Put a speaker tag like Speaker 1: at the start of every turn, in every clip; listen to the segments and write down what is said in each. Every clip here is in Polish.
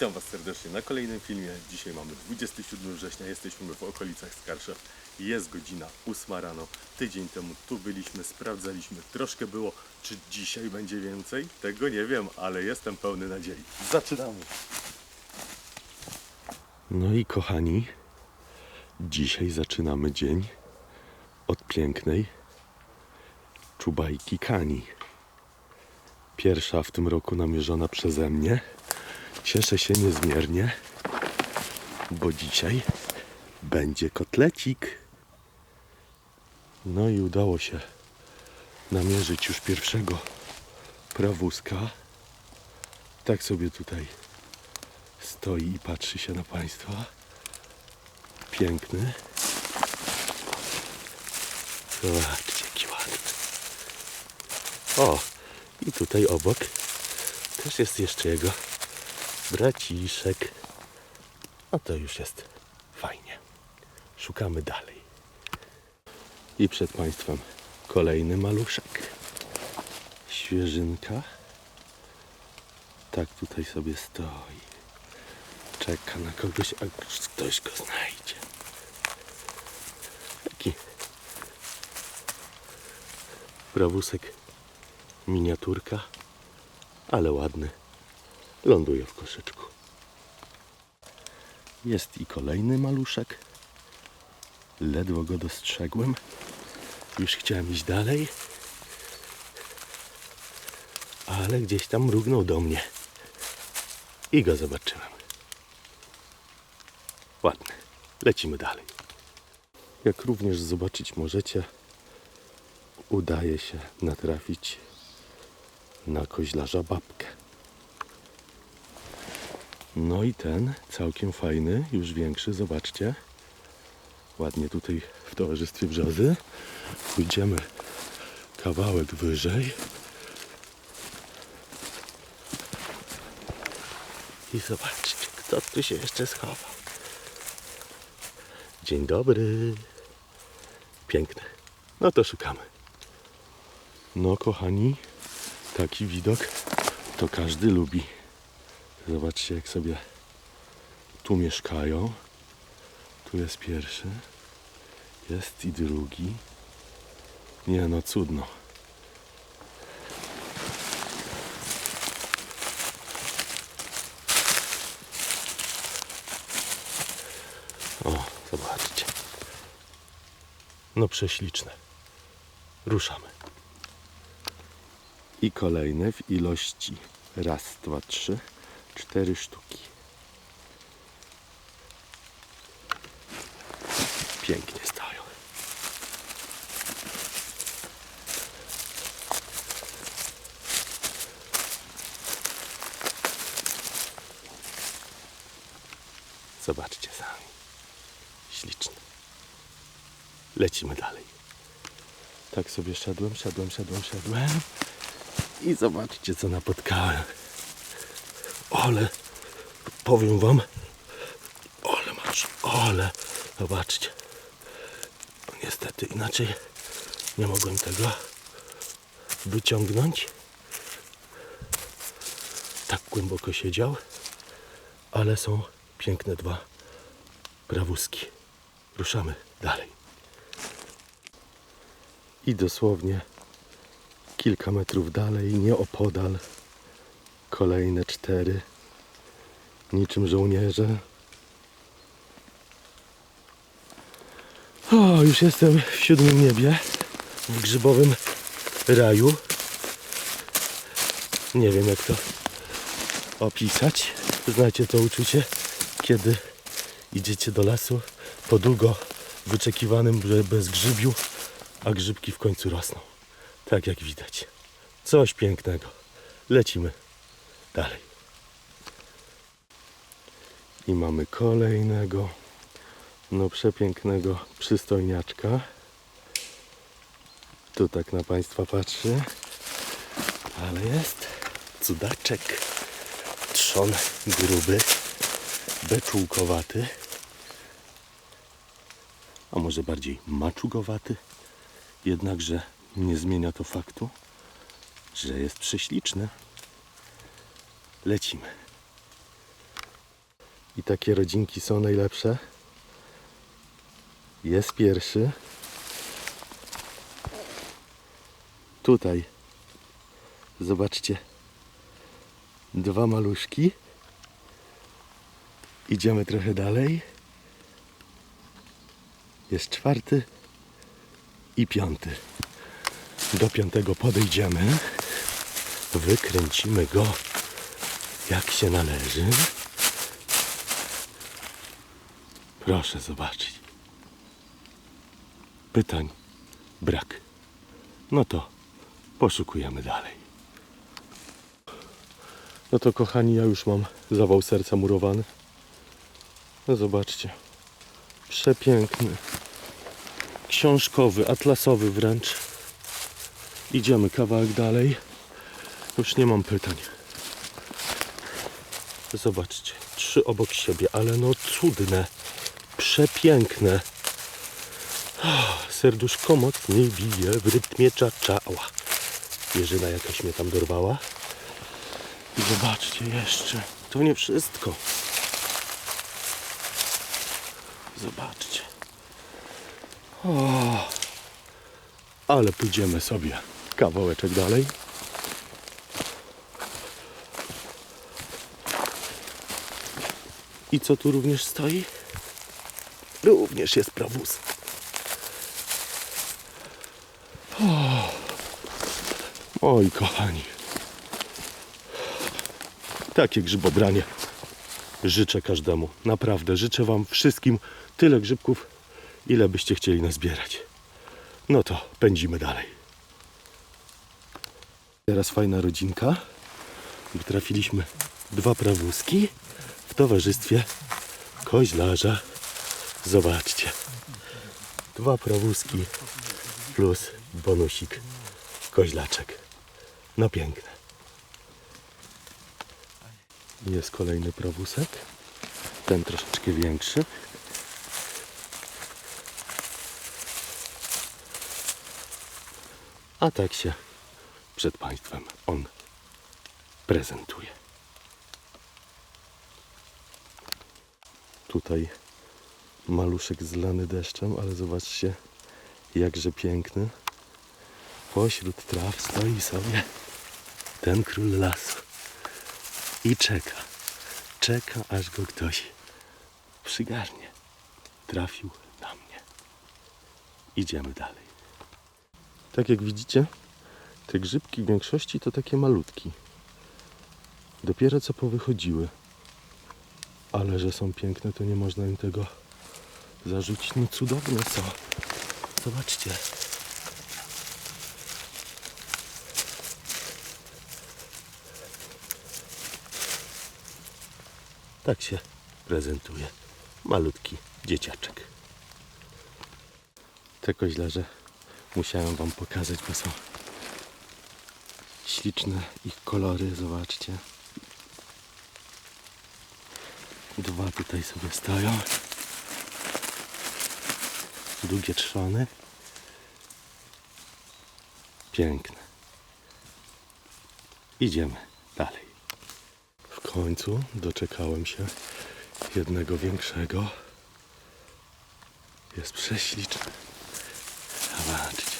Speaker 1: Witam Was serdecznie na kolejnym filmie. Dzisiaj mamy 27 września, jesteśmy w okolicach Skarsza. Jest godzina 8 rano. Tydzień temu tu byliśmy, sprawdzaliśmy. Troszkę było. Czy dzisiaj będzie więcej? Tego nie wiem, ale jestem pełny nadziei. Zaczynamy. No i kochani, dzisiaj zaczynamy dzień od pięknej czubajki kani. Pierwsza w tym roku namierzona przeze mnie. Cieszę się niezmiernie, bo dzisiaj będzie kotlecik. No i udało się namierzyć już pierwszego prawuska. Tak sobie tutaj stoi i patrzy się na Państwa. Piękny. Zobaczcie, jaki ładny. O, i tutaj obok też jest jeszcze jego braciszek. No to już jest fajnie. Szukamy dalej. I przed Państwem kolejny maluszek. Świeżynka. Tak tutaj sobie stoi. Czeka na kogoś, a ktoś go znajdzie. Taki prawusek miniaturka, ale ładny. Ląduje w koszyczku. Jest i kolejny maluszek. Ledwo go dostrzegłem. Już chciałem iść dalej. Ale gdzieś tam mrugnął do mnie. I go zobaczyłem. Ładny. Lecimy dalej. Jak również zobaczyć możecie, udaje się natrafić na koźlarza babkę. No i ten całkiem fajny, już większy, zobaczcie. Ładnie tutaj w towarzystwie brzozy. Pójdziemy kawałek wyżej. I zobaczcie, kto tu się jeszcze schował. Dzień dobry. Piękny. No to szukamy. No kochani, taki widok to każdy lubi. Zobaczcie jak sobie tu mieszkają. Tu jest pierwszy. Jest i drugi. Nie no cudno. O, zobaczcie. No prześliczne. Ruszamy. I kolejne w ilości raz, dwa, trzy, cztery sztuki. Pięknie stoją. Zobaczcie sami. Śliczne. Lecimy dalej. Tak sobie szedłem, szedłem, szedłem, szedłem. I zobaczcie, co napotkałem. Ale, powiem wam, ale masz, ale, zobaczcie. Niestety inaczej nie mogłem tego wyciągnąć. Tak głęboko siedział, ale są piękne dwa prawuski. Ruszamy dalej. I dosłownie kilka metrów dalej, nieopodal, kolejne cztery, niczym żołnierze. O, już jestem w siódmym niebie, w grzybowym raju. Nie wiem jak to opisać. Znacie to uczucie, kiedy idziecie do lasu po długo wyczekiwanym bezgrzybiu, a grzybki w końcu rosną. Tak jak widać. Coś pięknego. Lecimy dalej. I mamy kolejnego, no przepięknego przystojniaczka. Tu tak na Państwa patrzy. Ale jest cudaczek. Trzon gruby, beczułkowaty. A może bardziej maczugowaty. Jednakże nie zmienia to faktu, że jest prześliczny. Lecimy. I takie rodzinki są najlepsze. Jest pierwszy. Tutaj. Zobaczcie. Dwa maluszki. Idziemy trochę dalej. Jest czwarty i piąty. Do piątego podejdziemy. Wykręcimy go jak się należy. Proszę zobaczyć. Pytań brak. No to poszukujemy dalej. No to kochani, ja już mam zawał serca murowany. No zobaczcie. Przepiękny. Książkowy, atlasowy wręcz. Idziemy kawałek dalej. Już nie mam pytań. Zobaczcie, trzy obok siebie, ale no cudne, przepiękne. Oh, serduszko mocniej bije w rytmie czaczała. Jerzyna jakaś mnie tam dorwała. I zobaczcie jeszcze, to nie wszystko. Zobaczcie. O, ale pójdziemy sobie kawałeczek dalej. I co tu również stoi? Również jest prawus. O, moi kochani. Takie grzybobranie życzę każdemu. Naprawdę życzę Wam wszystkim tyle grzybków, ile byście chcieli nazbierać. No to pędzimy dalej. Teraz fajna rodzinka. bo Trafiliśmy dwa prawózki towarzystwie koźlarza. Zobaczcie. Dwa prawózki plus bonusik koźlaczek. No piękne. Jest kolejny prawózek. Ten troszeczkę większy. A tak się przed Państwem on prezentuje. Tutaj maluszek zlany deszczem, ale zobaczcie jakże piękny. Pośród traw stoi sobie ten król lasu i czeka. Czeka, aż go ktoś przygarnie. Trafił na mnie. Idziemy dalej. Tak jak widzicie, te grzybki w większości to takie malutki. Dopiero co powychodziły. Ale że są piękne, to nie można im tego zarzucić. No cudowne są. Zobaczcie. Tak się prezentuje malutki dzieciaczek. Te koźlarze musiałem wam pokazać, bo są śliczne ich kolory, zobaczcie. Dwa tutaj sobie stoją. Długie trzony. Piękne. Idziemy dalej. W końcu doczekałem się jednego większego. Jest prześliczny. Zobaczcie.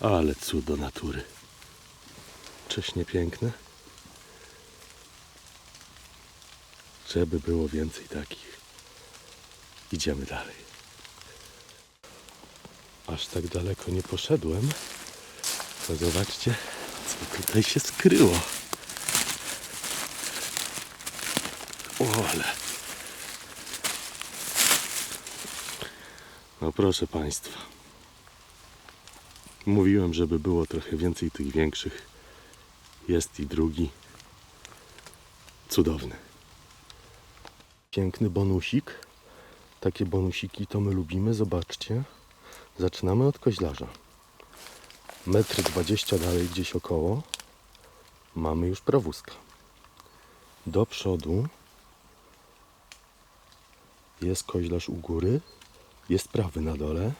Speaker 1: Ale cudo natury. Czyż nie piękne? Żeby było więcej takich. Idziemy dalej. Aż tak daleko nie poszedłem. To zobaczcie, co tutaj się skryło. O, ale. No proszę Państwa. Mówiłem, żeby było trochę więcej tych większych. Jest i drugi. Cudowny. Piękny bonusik. Takie bonusiki to my lubimy. Zobaczcie. Zaczynamy od koźlarza. Metr dwadzieścia dalej gdzieś około. Mamy już prawózka. Do przodu jest koźlarz u góry. Jest prawy na dole.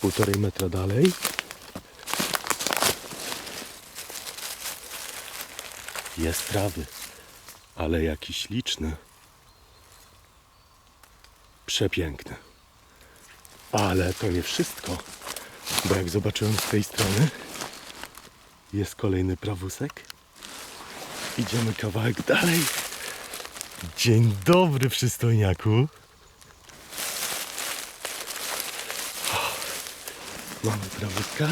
Speaker 1: Półtorej metra dalej. Jest prawy, ale jaki śliczny. Przepiękny. Ale to nie wszystko, bo jak zobaczyłem z tej strony, jest kolejny prawusek. Idziemy kawałek dalej. Dzień dobry, przystojniaku. Mamy prawuska.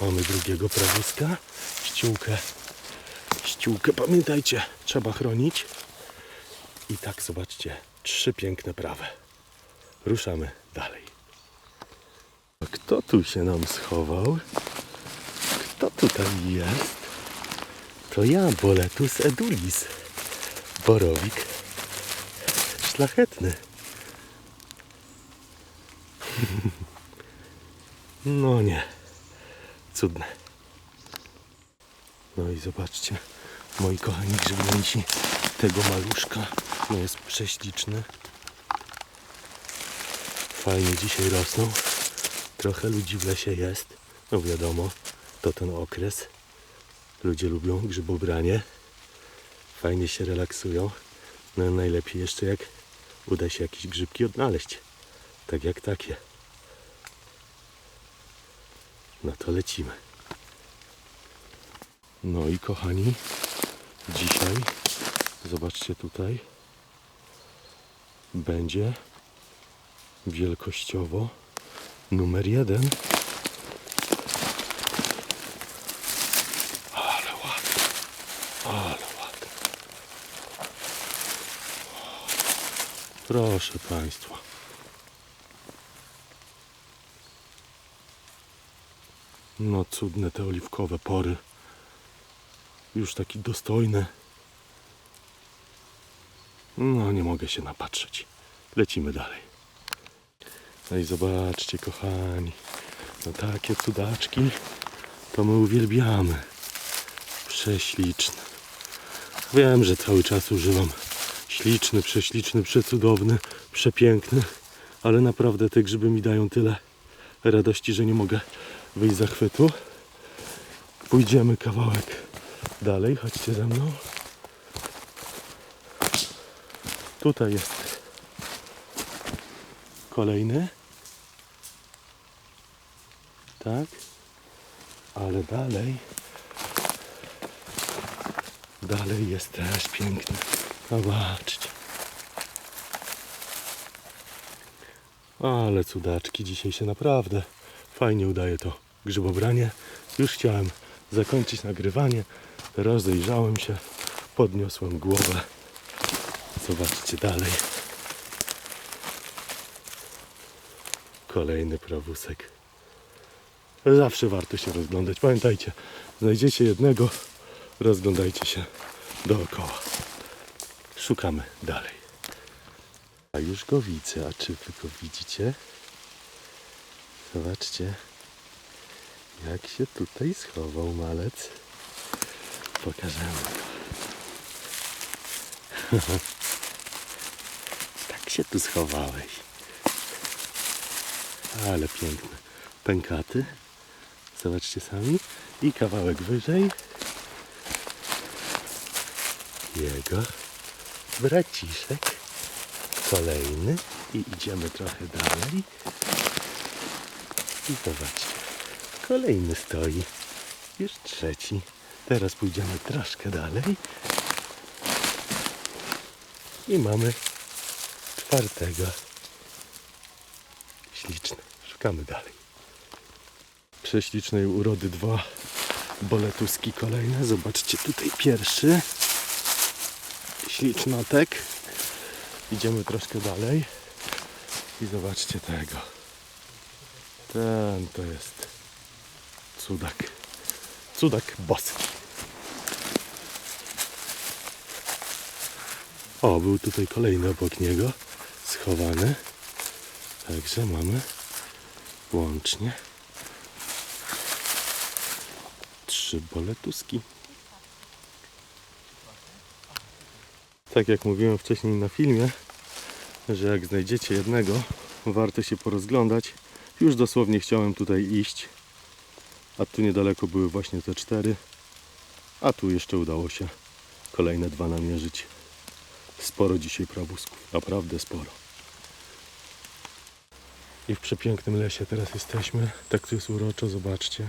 Speaker 1: Mamy drugiego prawuska. Ściółkę. Ściółkę, pamiętajcie, trzeba chronić. I tak, zobaczcie, trzy piękne prawe. Ruszamy dalej. Kto tu się nam schował? Kto tutaj jest? To ja, Boletus edulis. Borowik szlachetny. No nie. Cudne. No i zobaczcie, moi kochani grzybnięci, tego maluszka. No jest prześliczny. Fajnie dzisiaj rosną. Trochę ludzi w lesie jest. No wiadomo, to ten okres. Ludzie lubią grzybobranie. Fajnie się relaksują. No najlepiej jeszcze jak uda się jakieś grzybki odnaleźć. Tak jak takie. No to lecimy. No i kochani, dzisiaj zobaczcie tutaj będzie wielkościowo numer jeden. Ale ale. Proszę Państwa. No cudne te oliwkowe pory. Już taki dostojny. No nie mogę się napatrzeć. Lecimy dalej. No i zobaczcie kochani. No takie cudaczki to my uwielbiamy. Prześliczne. Wiem, że cały czas używam śliczny, prześliczny, przecudowny, przepiękny, ale naprawdę te grzyby mi dają tyle radości, że nie mogę wyjść z zachwytu. Pójdziemy kawałek dalej, chodźcie ze mną. Tutaj jest kolejny. Tak. Ale dalej. Dalej jest też piękny. Zobaczcie. Ale cudaczki, dzisiaj się naprawdę fajnie udaje to grzybobranie. Już chciałem zakończyć nagrywanie. Rozejrzałem się, podniosłem głowę. Zobaczcie dalej. Kolejny prawusek. Zawsze warto się rozglądać. Pamiętajcie, znajdziecie jednego, rozglądajcie się dookoła. Szukamy dalej. A już go widzę, a czy wy go widzicie? Zobaczcie, jak się tutaj schował malec. Go. tak się tu schowałeś. Ale piękny. Pękaty. Zobaczcie sami. I kawałek wyżej. Jego braciszek. Kolejny. I idziemy trochę dalej. I zobaczcie. Kolejny stoi. Już trzeci. Teraz pójdziemy troszkę dalej. I mamy czwartego. Śliczny. Szukamy dalej. Prześlicznej urody dwa boletuski kolejne. Zobaczcie tutaj pierwszy. Ślicznotek. Idziemy troszkę dalej. I zobaczcie tego. Ten to jest cudak. Cudak boski. O, był tutaj kolejny obok niego, schowany. Także mamy łącznie trzy boletuski. Tak jak mówiłem wcześniej na filmie, że jak znajdziecie jednego, warto się porozglądać. Już dosłownie chciałem tutaj iść, a tu niedaleko były właśnie te cztery. A tu jeszcze udało się kolejne dwa namierzyć. Sporo dzisiaj prawusków, naprawdę sporo. I w przepięknym lesie teraz jesteśmy. Tak tu jest uroczo, zobaczcie.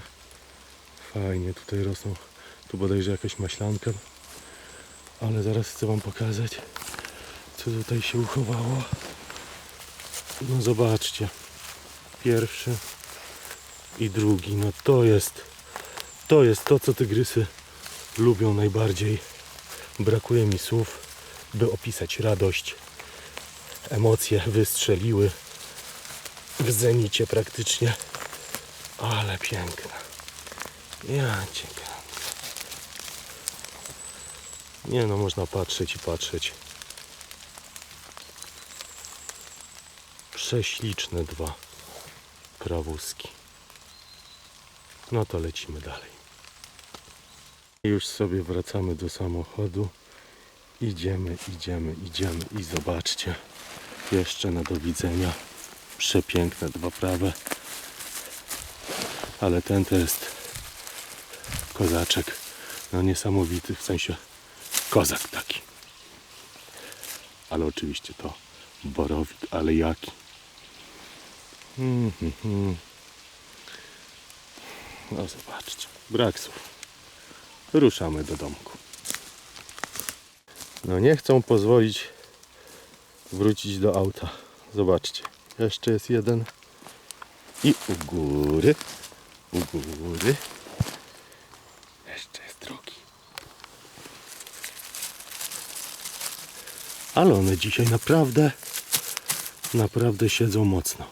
Speaker 1: Fajnie, tutaj rosną. Tu bodajże jakaś maślanka. Ale zaraz chcę wam pokazać, co tutaj się uchowało. No zobaczcie. Pierwszy i drugi. No to jest to jest to, co tygrysy lubią najbardziej. Brakuje mi słów, by opisać radość. Emocje wystrzeliły w zenicie praktycznie. Ale piękna. Ja cię. Nie no, można patrzeć i patrzeć. Prześliczne dwa prawuski. No to lecimy dalej. Już sobie wracamy do samochodu. Idziemy, idziemy, idziemy i zobaczcie. Jeszcze na do widzenia. Przepiękne dwa prawe. Ale ten to jest kozaczek. No niesamowity, w sensie kozak taki. Ale oczywiście to borowik, ale jaki. Mm, mm, mm. No zobaczcie, brak słów. Ruszamy do domku. No nie chcą pozwolić wrócić do auta. Zobaczcie, jeszcze jest jeden. I u góry, u góry. Jeszcze jest drugi. Ale one dzisiaj naprawdę, naprawdę siedzą mocno.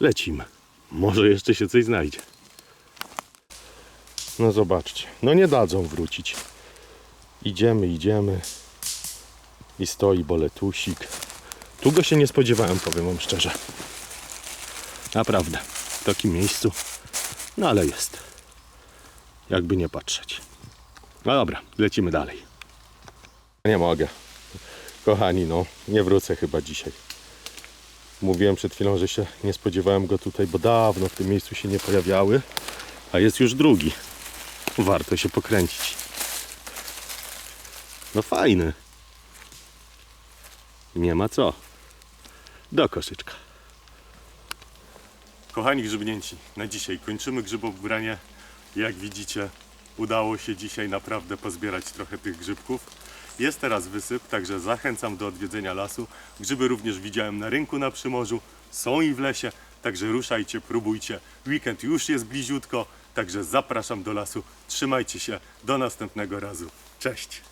Speaker 1: Lecimy. Może jeszcze się coś znajdzie. No zobaczcie. No nie dadzą wrócić. Idziemy, idziemy. I stoi boletusik. Tu go się nie spodziewałem, powiem wam szczerze. Naprawdę. W takim miejscu. No ale jest. Jakby nie patrzeć. No dobra, lecimy dalej. Nie mogę. Kochani, no nie wrócę chyba dzisiaj. Mówiłem przed chwilą, że się nie spodziewałem go tutaj, bo dawno w tym miejscu się nie pojawiały, a jest już drugi. Warto się pokręcić. No fajny. Nie ma co. Do koszyczka. Kochani grzybnięci, na dzisiaj kończymy grzybobranie. Jak widzicie, udało się dzisiaj naprawdę pozbierać trochę tych grzybków. Jest teraz wysyp, także zachęcam do odwiedzenia lasu. Grzyby również widziałem na rynku na Przymorzu, są i w lesie, także ruszajcie, próbujcie. Weekend już jest bliziutko, także zapraszam do lasu. Trzymajcie się, do następnego razu. Cześć!